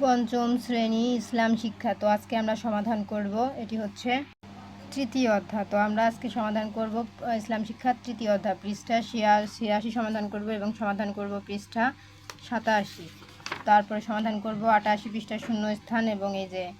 পঞ্চম শ্রেণি ইসলাম শিক্ষা, তো আজকে আমরা সমাধান করব। এটি হচ্ছে তৃতীয় অধ্যায়। তো আমরা আজকে সমাধান করব ইসলাম শিক্ষার তৃতীয় অধ্যায়। পৃষ্ঠা ছিয়া- ছিয়াশি সমাধান করব এবং সমাধান করব পৃষ্ঠা সাতাশি। তারপরে সমাধান করব আটাশি পৃষ্ঠা শূন্য স্থান এবং এই যে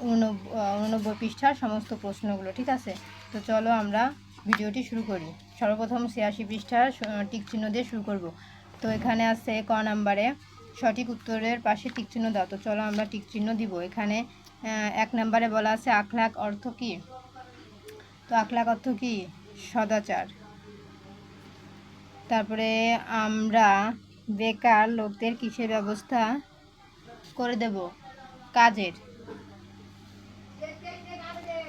উননব্বই পৃষ্ঠার সমস্ত প্রশ্নগুলো, ঠিক আছে? তো চলো আমরা ভিডিওটি শুরু করি। সর্বপ্রথম ছিয়াশি পৃষ্ঠার টিক চিহ্ন দিয়ে শুরু করব। তো এখানে আছে ক নাম্বারে সঠিক উত্তরের পাশে টিক চিহ্ন দাও। তো চলো আমরা টিক চিহ্ন দিব। এখানে এক নম্বরে বলা আছে আখলাখ অর্থ কি? তো আখলাখ অর্থ কি? সদাচার। তারপরে আমরা বেকার লোকদের কিসের ব্যবস্থা করে দেব? কাজের।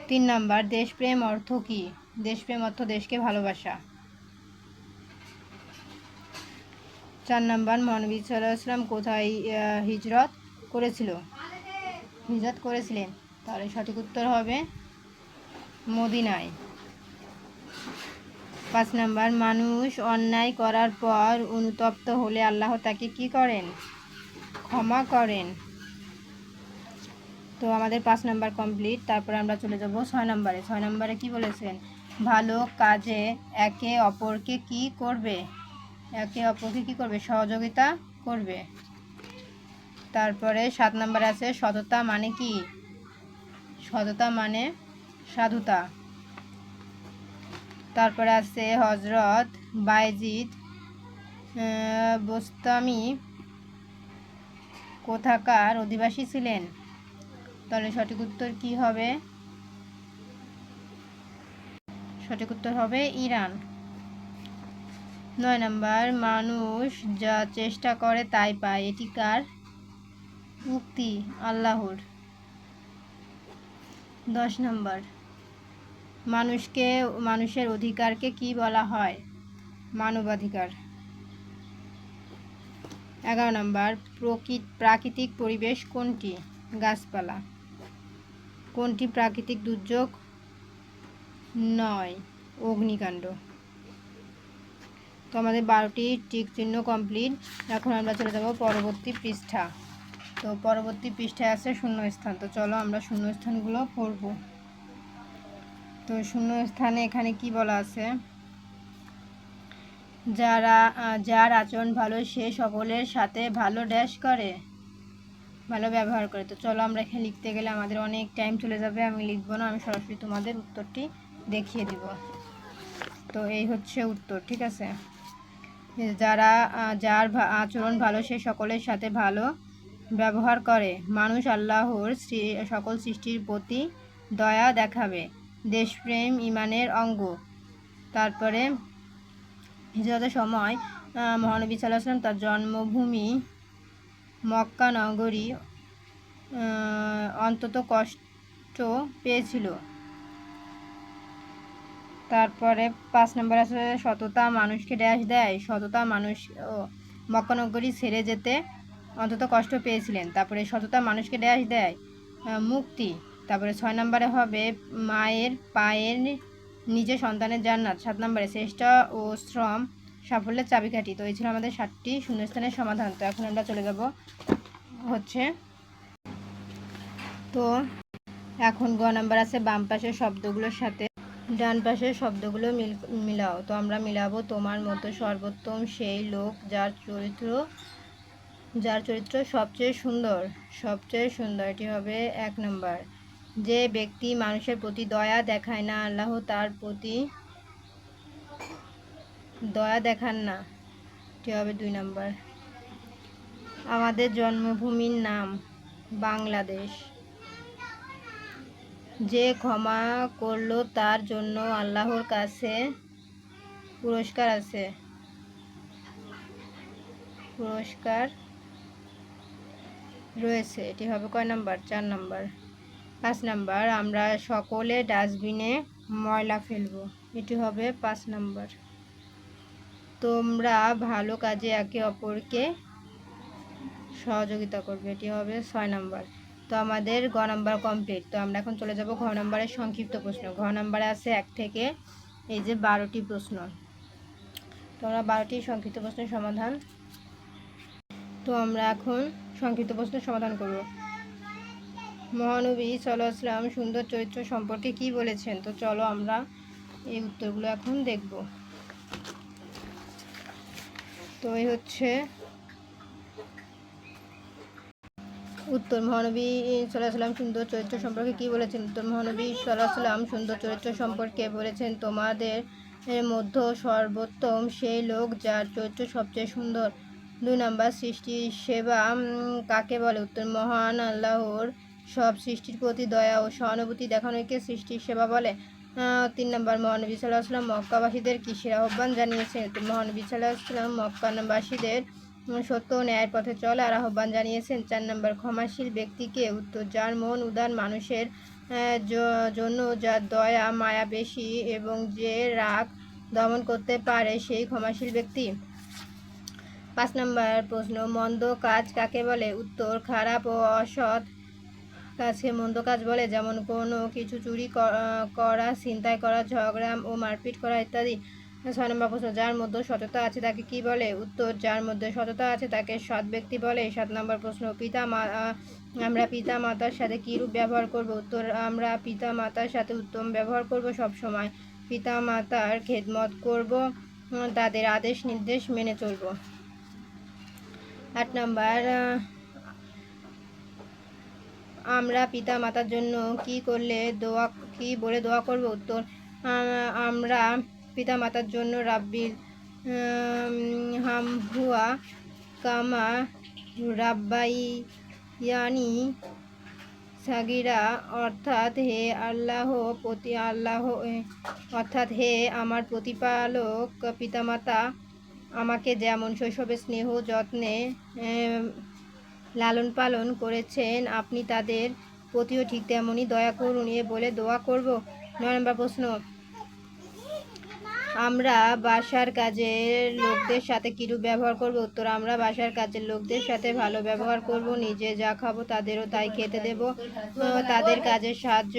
তিন নাম্বার, দেশপ্রেম অর্থ কি? দেশপ্রেম অর্থ দেশকে ভালোবাসা। চার নাম্বার মহানবী সাল্লাহ ইসলাম কোথায় হিজরত করেছিল? হিজরত করেছিলেন। তাহলে সঠিক উত্তর হবে মদিনায়। পাঁচ নাম্বার, মানুষ অন্যায় করার পর অনুতপ্ত হলে আল্লাহ তাকে কি করেন? ক্ষমা করেন। তো আমাদের পাঁচ নাম্বার কমপ্লিট, তারপরে আমরা চলে যাব ছয় নম্বরে। ছয় নম্বরে কি বলেছেন? ভালো কাজে একে অপরকে কি করবে? একে অপরকে কী করবে? সহযোগিতা করবে। তারপরে সাত নম্বরে আছে সততা মানে কি? সততা মানে সাধুতা। তারপরে আছে হজরত বাইজিদ বোস্তামি কোথাকার অধিবাসী ছিলেন? তাহলে সঠিক উত্তর কি হবে? সঠিক উত্তর হবে ইরান। নয় নাম্বার, মানুষ যা চেষ্টা করে তাই পায়। এটি কার? উক্তি আল্লাহর। দশ নাম্বার, মানুষকে, মানুষের অধিকারকে কি বলা হয়? মানবাধিকার। এগারো নাম্বার প্রকৃত প্রাকৃতিক পরিবেশ কোনটি? গাছপালা। কোনটি প্রাকৃতিক দুর্যোগ? নয়, অগ্নিকাণ্ড। তো আমাদের বারোটি টিক চিহ্ন কমপ্লিট এখন আমরা চলে যাব পরবর্তী পৃষ্ঠা। তো পরবর্তী পৃষ্ঠায় আছে শূন্য স্থান তো চলো আমরা শূন্য স্থানগুলো পড়ব। তো শূন্য স্থানে এখানে কি বলা আছে? যারা যার আচরণ ভালো, সে সকলের সাথে ভালো ড্যাশ করে, ভালো ব্যবহার করে। তো চলো আমরা এখানে লিখতে গেলে আমাদের অনেক টাইম চলে যাবে। আমি লিখব না, আমি সরাসরি তোমাদের উত্তরটি দেখিয়ে দিব। তো এই হচ্ছে উত্তর, ঠিক আছে? যারা যার আচরণ ভালো, সে সকলের সাথে ভালো ব্যবহার করে। মানুষ আল্লাহর সকল সৃষ্টির প্রতি দয়া দেখাবে। দেশপ্রেম ইমানের অঙ্গ। তারপরে হিজরতের সময় মহানবী সাল্লাহ তার জন্মভূমি মক্কা নগরী অন্তত কষ্ট পেয়েছিল। তারপরে পাঁচ নম্বর আছে সততা, মানুষকে ড্যাশ দেয়। সততা, মানুষ মক্কানগরী ছেড়ে যেতে অন্তত কষ্ট পেয়েছিলেন। তারপরে সততা, মানুষকে ড্যাশ দেয় মুক্তি। তারপরে ছয় নম্বরে হবে মায়ের পায়ের নিজে সন্তানের জান্নাত। সাত নম্বরে চেষ্টা ও শ্রম সাফল্যের চাবিকাঠি। তো এই ছিল আমাদের সাতটি শূন্যস্থানের সমাধান। তো এখন আমরা চলে যাব হচ্ছে তো এখন গ নাম্বার আছে বাম পাশের শব্দগুলোর সাথে। ডান পাশের শব্দগুলো মিল, মিলাও। তো আমরা মিলাবো তোমার মতো সর্বোত্তম সেই লোক যার চরিত্র যার চরিত্র সবচেয়ে সুন্দর সবচেয়ে সুন্দর। এটি হবে এক নম্বর। যে ব্যক্তি মানুষের প্রতি দয়া দেখায় না, আল্লাহ তার প্রতি দয়া দেখান না। এটি হবে দুই নম্বর। আমাদের জন্মভূমির নাম বাংলাদেশ। যে ক্ষমা করল তার জন্য আল্লাহর কাছে পুরস্কার আছে। পুরস্কার রয়েছে। এটি হবে কয় নাম্বার? চার নাম্বার। পাঁচ নাম্বার, আমরা সকলে ডাস্টবিনে ময়লা ফেলব। এটি হবে পাঁচ নাম্বার। তোমরা ভালো কাজে একে অপরকে সহযোগিতা করবে। এটি হবে ছয় নাম্বার। তো আমাদের ঘ নাম্বার কমপ্লিট তো আমরা এখন চলে যাব ঘ নাম্বারের সংক্ষিপ্ত প্রশ্ন। ঘ নাম্বারে আছে এক থেকে এই যে বারোটি প্রশ্ন। তো আমরা বারোটি সংক্ষিপ্ত প্রশ্নের সমাধান। তো আমরা এখন সংক্ষিপ্ত প্রশ্নের সমাধান করব। মহানবী সাল্লাম সুন্দর চরিত্র সম্পর্কে কি বলেছেন? তো চলো আমরা এই উত্তরগুলো এখন দেখব। তো এই হচ্ছে উত্তর মহানবী সাল্লাম সুন্দর চরিত্র সম্পর্কে কি বলেছেন? উত্তর মহানবী সাল্লাম সুন্দর চরিত্র সম্পর্কে বলেছেন তোমাদের এর মধ্য সর্বোত্তম সেই লোক যার চরিত্র সবচেয়ে সুন্দর। দুই নম্বর সৃষ্টি সেবা কাকে বলে? উত্তর মহান আল্লাহর সব সৃষ্টির প্রতি দয়া ও সহানুভূতি দেখানোকে সৃষ্টির সেবা বলে। তিন নম্বর মহানবী সাল্লাহ সাল্লাম মক্কাবাসীদের কিসের আহ্বান জানিয়েছেন? উত্তর মহানবী সাল্লাহ সাল্লাম মক্কাবাসীদের উম, সত্য ন্যায়ের পথে চলার আহ্বান জানিয়েছেন চার নম্বর ক্ষমাশীল ব্যক্তিকে। উত্তর, যার মন উদার মানুষের জন্য যার দয়া, মায়া বেশি এবং যে রাগ দমন করতে পারে সেই ক্ষমাশীল ব্যক্তি। পাঁচ নম্বর প্রশ্ন, মন্দ কাজ কাকে বলে? উত্তর, খারাপ ও অসৎ কাজকে মন্দ কাজ বলে। যেমন কোনো কিছু চুরি করা, ছিনতাই করা, ঝগড়া ও মারপিট করা ইত্যাদি। ছয় নম্বর প্রশ্ন, যার মধ্যে সততা আছে তাকে কি বলে? উত্তর, যার মধ্যে সততা আছে তাকে সৎ ব্যক্তি বলে। সাত নম্বর প্রশ্ন, পিতা মা আমরা পিতা মাতার সাথে কীরূপ ব্যবহার করব? উত্তর, আমরা পিতা মাতার সাথে উত্তম ব্যবহার করব সব সময় পিতা মাতার খেদমত করব তাদের আদেশ নির্দেশ মেনে চলব। আট নম্বর আমরা পিতা মাতার জন্য কি করলে দোয়া, কি বলে দোয়া করব? উত্তর আমরা পিতা মাতার জন্য রাব্বিল হাম হুয়া কামা রাব্বাই ইয়ানি সাগিরা, অর্থাৎ হে আল্লাহ প্রতি আল্লাহ অর্থাৎ হে আমার প্রতিপালক পিতামাতা, আমাকে যেমন শৈশবে স্নেহ, যত্নে লালন পালন করেছেন, আপনি তাদের প্রতিও ঠিক তেমনই দয়া করুন, এ বলে দোয়া করব। নয় নম্বর প্রশ্ন আমরা বাসার কাজের লোকদের সাথে কিরূপ ব্যবহার করব? উত্তর, আমরা বাসার কাজের লোকদের সাথে ভালো ব্যবহার করব, নিজে যা খাব তাদেরও তাই খেতে দেব তাদের কাজে সাহায্য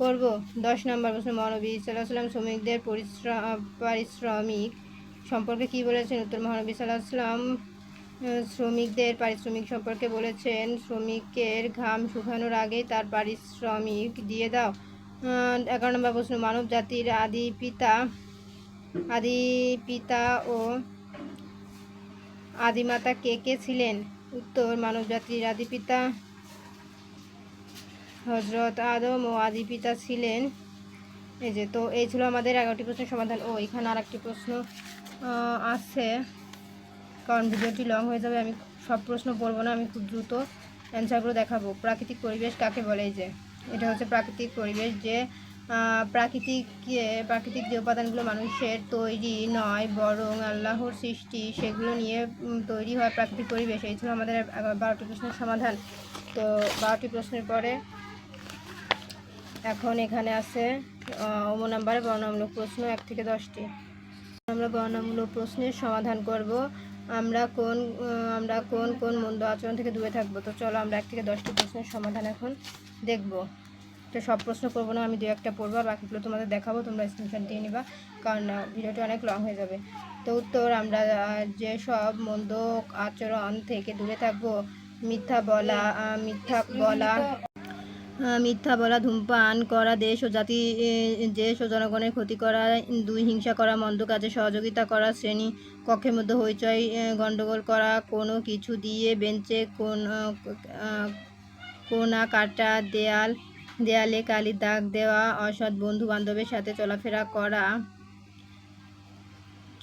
করব। দশ নম্বর প্রশ্ন, মহানবী সাল্লাহ সাল্লাম শ্রমিকদের পরিশ্রম পারিশ্রমিক সম্পর্কে কি বলেছেন? উত্তর, মহানবী সাল্লাহ সাল্লাম শ্রমিকদের পারিশ্রমিক সম্পর্কে বলেছেন, শ্রমিকের ঘাম শুকানোর আগেই তার পারিশ্রমিক দিয়ে দাও। এগারো নম্বর প্রশ্ন মানব জাতির আদি পিতা আদি পিতা ও আদিমাতা কে কে ছিলেন? উত্তর মানব জাতির আদি পিতা হজরত আদম ও আদি পিতা ছিলেন। এই যে, তো এই ছিল আমাদের এগারোটি প্রশ্নের সমাধান। ও, এখানে আর একটি প্রশ্ন আছে। কারণ ভিডিওটি লং হয়ে যাবে, আমি সব প্রশ্ন বলব না, আমি খুব দ্রুত অ্যান্সারগুলো দেখাবো। প্রাকৃতিক পরিবেশ কাকে বলে? যে, এটা হচ্ছে প্রাকৃতিক পরিবেশ যে প্রাকৃতিক প্রাকৃতিক যে উপাদানগুলো মানুষের তৈরি নয়, বরং আল্লাহর সৃষ্টি, সেগুলো নিয়ে তৈরি হয় প্রাকৃতিক পরিবেশ। এই ছিল আমাদের বারোটি প্রশ্নের সমাধান। তো বারোটি প্রশ্নের পরে এখন এখানে আছে অম নাম্বারে বর্ণামূলক প্রশ্ন এক থেকে দশটি। আমরা বর্ণামূলক প্রশ্নের সমাধান করব। আমরা কোন আমরা কোন কোন মন্দ আচরণ থেকে দূরে থাকব? তো চলো আমরা এক থেকে দশটি প্রশ্নের সমাধান এখন দেখব। তো সব প্রশ্ন করব না আমি দু একটা পড়ব আর বাকিগুলো তোমাদের দেখাবো তোমরা স্ক্রিনশট দিয়ে নিবা কারণ ভিডিওটি অনেক লং হয়ে যাবে। তো উত্তর আমরা আহ, যেসব মন্দ আচরণ থেকে দূরে থাকব মিথ্যা বলা মিথ্যা বলা মিথ্যা বলা ধূমপান করা দেশ ও জাতি দেশ ও জনগণের ক্ষতি করা দুই হিংসা করা মন্দ কাজে সহযোগিতা করা শ্রেণি কক্ষের মধ্যে হইচই গণ্ডগোল করা কোনো কিছু দিয়ে বেঞ্চে কোন কোনা কাটা দেয়াল দেয়ালে কালির দাগ দেওয়া, অসৎ বন্ধু বান্ধবের সাথে চলাফেরা করা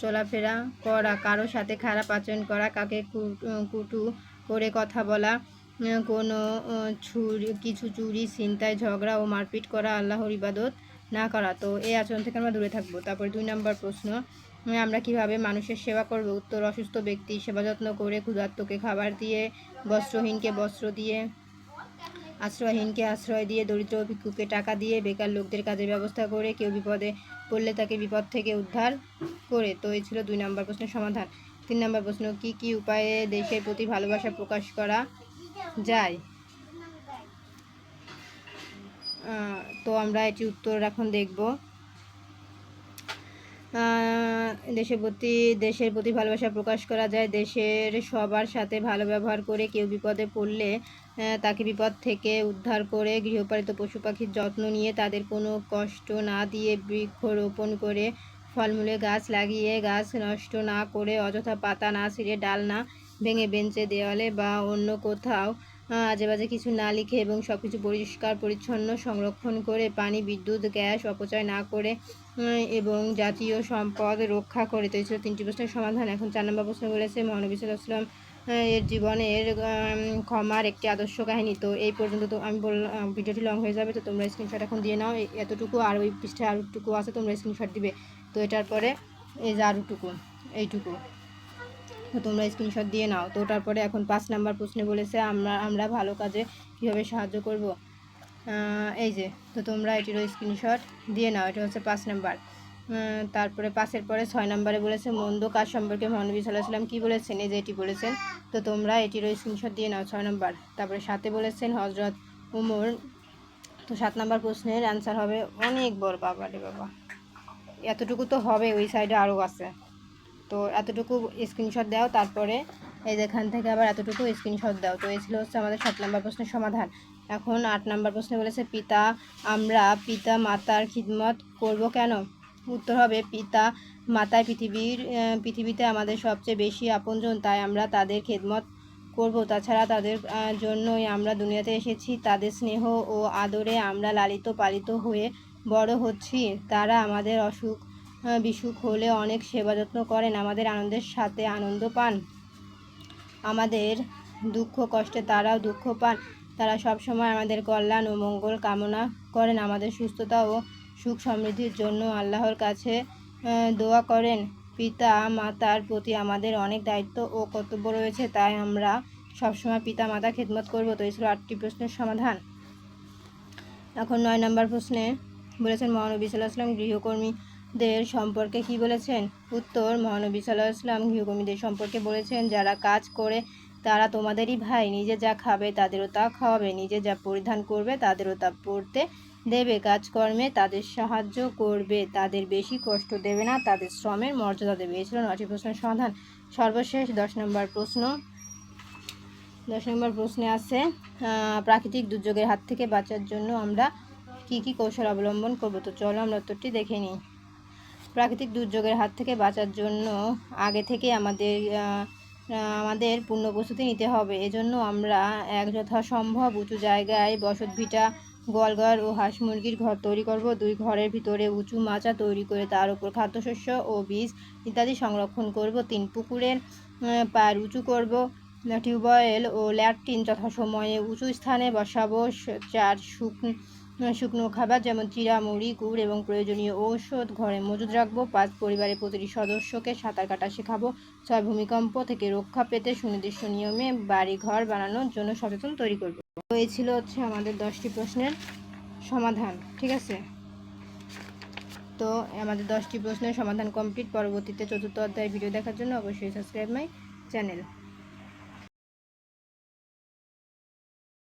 চলাফেরা করা, কারোর সাথে খারাপ আচরণ করা কাকে কুটু করে কথা বলা কোনো ছুরি, কিছু চুরি, ছিনতাই, ঝগড়া ও মারপিট করা আল্লাহর ইবাদত না করা। তো এই আচরণ থেকে আমরা দূরে থাকব। তারপর দুই নম্বর প্রশ্ন আমরা কীভাবে মানুষের সেবা করব? উত্তর, অসুস্থ ব্যক্তি সেবা যত্ন করে ক্ষুধার্তকে খাবার দিয়ে, বস্ত্রহীনকে বস্ত্র দিয়ে। আশ্রয়হীনকে আশ্রয় দিয়ে, দরিদ্র ভিক্ষুকে টাকা দিয়ে, বেকার লোকদের কাজের ব্যবস্থা করে, কেউ বিপদে পড়লে তাকে বিপদ থেকে উদ্ধার করে। তো এই ছিল দুই নম্বর প্রশ্নের সমাধান। তিন নম্বর প্রশ্ন, কি কি উপায়ে দেশের প্রতি ভালোবাসা প্রকাশ করা যায়? তো আমরা এটি উত্তর এখন দেখব। দেশের প্রতি দেশের প্রতি ভালোবাসা প্রকাশ করা যায়, দেশের সবার সাথে ভালো ব্যবহার করে কেউ বিপদে পড়লে তাকে বিপদ থেকে উদ্ধার করে গৃহপালিত পশু পাখির যত্ন নিয়ে তাদের কোনো কষ্ট না দিয়ে বৃক্ষরোপণ করে ফলমূলে গাছ লাগিয়ে গাছ নষ্ট না করে অযথা পাতা না ছিঁড়ে ডাল না ভেঙে বেঞ্চে দেওয়ালে বা অন্য কোথাও আজে বাজে কিছু না লিখে এবং সব কিছু পরিষ্কার, পরিচ্ছন্ন সংরক্ষণ করে পানি, বিদ্যুৎ, গ্যাস অপচয় না করে এবং জাতীয় সম্পদ রক্ষা করে তো এই ছিল তিনটি প্রশ্নের সমাধান। এখন চার নম্বর প্রশ্ন বলেছে, মহানবী সাল্লাম এর জীবনের ক্ষমার একটি আদর্শ কাহিনী। তো এই পর্যন্ত তো আমি বললাম ভিডিওটি লং হয়ে যাবে, তো তোমরা স্ক্রিনশট এখন দিয়ে নাও। এতটুকু আর ওই পৃষ্ঠায় আরোটুকু আছে, তোমরা স্ক্রিনশট দিবে। তো এটার পরে এই যে আরোটুকু এইটুকু। তো তোমরা স্ক্রিনশট দিয়ে নাও। তো ওটার পরে এখন পাঁচ নাম্বার প্রশ্নে বলেছে, আমরা আমরা ভালো কাজে কীভাবে সাহায্য করব? এই যে, তো তোমরা এটিরও স্ক্রিনশট দিয়ে নাও, এটা হচ্ছে পাঁচ নাম্বার। তারপরে পাঁচের পরে ছয় নাম্বারে বলেছে, মন্দ কাজ সম্পর্কে মহানবী সাল্লাহ সাল্লাম কী বলেছেন? এই যে এটি বলেছেন, তো তোমরা এটিরও স্ক্রিনশট দিয়ে নাও, ছয় নাম্বার। তারপরে সাথে বলেছেন হজরত উমর, তো সাত নাম্বার প্রশ্নের অ্যান্সার হবে, অনেক বড় বাবা রে বাবা। এতটুকু তো হবে, ওই সাইডে আরও আছে। তো এতটুকু স্ক্রিনশট দাও, তারপরে এই যে এখান থেকে আবার এতটুকু স্ক্রিনশট দাও। তো এই ছিল হচ্ছে আমাদের সাত নম্বর প্রশ্নের সমাধান। এখন আট নম্বর প্রশ্নে বলেছে, পিতা, আমরা পিতা মাতার খিদমত করব কেন? উত্তর হবে, পিতা মাতায় পৃথিবীর পৃথিবীতে আমাদের সবচেয়ে বেশি আপনজন, তাই আমরা তাদের খেদমত করব। তাছাড়া তাদের জন্যই আমরা দুনিয়াতে এসেছি, তাদের স্নেহ ও আদরে আমরা লালিত পালিত হয়ে বড় হচ্ছি। তারা আমাদের অসুখ বিসুখ হলে অনেক সেবা যত্ন করেন, আমাদের আনন্দের সাথে আনন্দ পান। আমাদের দুঃখ কষ্টে তারাও দুঃখ পান। তারা সব সময় আমাদের কল্যাণ ও মঙ্গল কামনা করেন, আমাদের সুস্থতা ও সুখ সমৃদ্ধির জন্য আল্লাহর কাছে দোয়া করেন। পিতা, মাতার প্রতি আমাদের অনেক দায়িত্ব ও কর্তব্য রয়েছে, তাই আমরা সবসময় পিতা মাতা খেদমত করব। তো এই ছিল আটটি প্রশ্নের সমাধান। এখন নয় নম্বর প্রশ্নে বলেছেন, মহানবী সাল্লাহ আসলাম গৃহকর্মীদের সম্পর্কে কি বলেছেন? উত্তর, মহানবী সাল্লাহ আসলাম গৃহকর্মীদের সম্পর্কে বলেছেন, যারা কাজ করে তারা তোমাদেরই ভাই, নিজে যা খাবে তাদেরও তা খাওয়াবে, নিজে যা পরিধান করবে তাদেরও তা পড়তে দেবে, কাজকর্মে তাদের সাহায্য করবে, তাদের বেশি কষ্ট দেবে না, তাদের শ্রমের মর্যাদা দেবে। এই ছিল নটি প্রশ্নের সমাধান। সর্বশেষ দশ নম্বর প্রশ্ন। দশ নম্বর প্রশ্নে আছে প্রাকৃতিক দুর্যোগের হাত থেকে বাঁচার জন্য আমরা কি কি কৌশল অবলম্বন করব? তো চলো আমরা উত্তরটি দেখে নিই। প্রাকৃতিক দুর্যোগের হাত থেকে বাঁচার জন্য আগে থেকে আমাদের আমাদের পূর্ণ প্রস্তুতি নিতে হবে। এজন্য আমরা এক যথাসম্ভব উঁচু জায়গায় বসত ভিটা গোয়ালঘর ও হাঁস মুরগির ঘর তৈরি করব। দুই ঘরের ভিতরে উঁচু মাচা তৈরি করে তার উপর খাদ্যশস্য ও বীজ ইত্যাদি সংরক্ষণ করব। তিন পুকুরের পার উঁচু করব। টিউবওয়েল ও ল্যাট্রিন যথাসময়ে উঁচু স্থানে বসাবো। চার শুকনো শুকনো খাবার যেমন চিরা মুড়ি গুড় এবং প্রয়োজনীয় ঔষধ ঘরে মজুদ রাখব। পাঁচ পরিবারের প্রতিটি সদস্যকে সাঁতার কাটা শেখাবো। ছয় ভূমিকম্প থেকে রক্ষা পেতে সুনির্দিষ্ট নিয়মে বাড়ি ঘর বানানোর জন্য সচেতন তৈরি করব। তো এই ছিল হচ্ছে আমাদের দশটি প্রশ্নের সমাধান, ঠিক আছে? তো আমাদের দশটি প্রশ্নের সমাধান কমপ্লিট পরবর্তীতে চতুর্থ অধ্যায় ভিডিও দেখার জন্য অবশ্যই সাবস্ক্রাইব মাই চ্যানেল